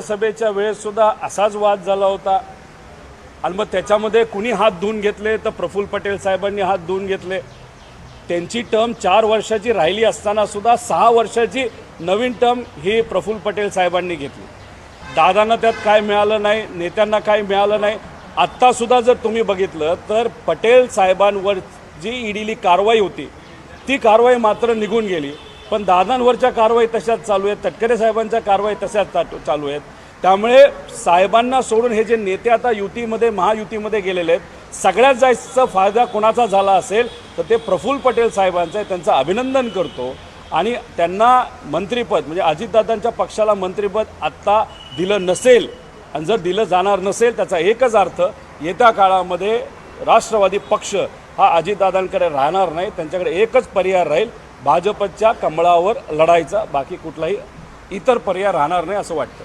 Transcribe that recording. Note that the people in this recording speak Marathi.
सभेच्या वेळेस सुद्धा असाच वाद झाला होता. आणि मग त्याच्यामध्ये कुणी हात धुवून घेतले तर प्रफुल्ल पटेल साहेबांनी हात धुवून घेतले. त्यांची टर्म चार वर्षाची राहिली असताना सुद्धा सहा वर्षाची नवीन टर्म ही प्रफुल्ल पटेल साहेबांनी घेतली. दादांना त्यात काय मिळालं नाही नेत्यांना काय मिळालं नाही. आत्तासुद्धा जर तुम्ही बघितलं तर पटेल साहेबांवर जी ईडीली कारवाई होती ती कारवाई मात्र निघून गेली. पण दादांवरच्या कारवाई तशाच चालू आहेत तटकरे साहेबांच्या कारवाई तशाच चालू आहेत. त्यामुळे साहेबांना सोडून हे जे नेते आता युतीमध्ये महायुतीमध्ये गेलेले आहेत सगळ्यात जास्त फायदा कोणाचा झाला असेल तर ते प्रफुल्ल पटेल साहेबांचं आहे. त्यांचं अभिनंदन करतो. आणि त्यांना मंत्रिपद म्हणजे अजितदादांच्या पक्षाला मंत्रिपद आत्ता दिलं नसेल आणि जर दिलं जाणार नसेल त्याचा एकच अर्थ येत्या काळामध्ये राष्ट्रवादी पक्ष हा अजितदादांकडे राहणार नाही त्यांच्याकडे एकच पर्याय राहील भाजपच्या कमळावर लढायचा बाकी कुठलाही इतर पर्याय राहणार नाही असं वाटतं.